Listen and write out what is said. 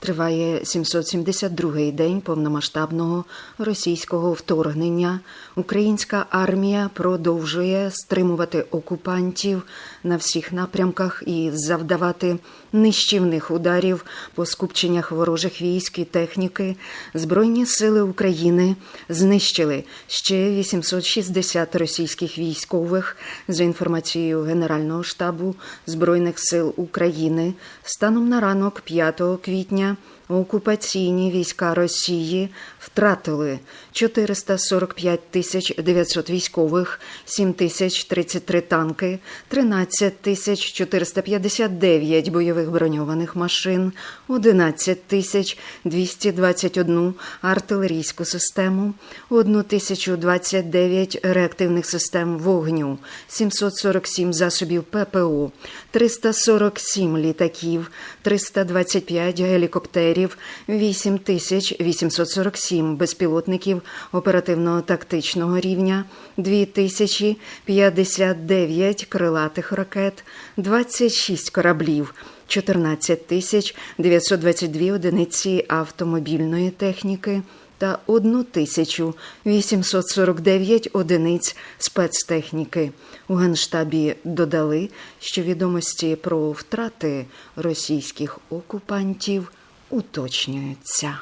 Триває 772-й день повномасштабного російського вторгнення. Українська армія продовжує стримувати окупантів на всіх напрямках і завдавати нищівних ударів по скупченнях ворожих військ і техніки. Збройні сили України знищили ще 860 російських військових за інформацією Генерального штабу Збройних сил України. Станом на ранок 5 квітня окупаційні війська Росії втратили 445 тисяч 900 військових, 7 тисяч 33 танки, 13 тисяч 459 бойових броньованих машин, 11 тисяч 221 артилерійську систему, 1 тисячу 29 реактивних систем вогню, 747 засобів ППО, 347 літаків, 325 гелікоптерів, 8847 безпілотників оперативно-тактичного рівня, 2059 крилатих ракет, 26 кораблів, 14 тисяч 922 одиниці автомобільної техніки та 1849 одиниць спецтехніки. У Генштабі додали, що відомості про втрати російських окупантів уточнюються.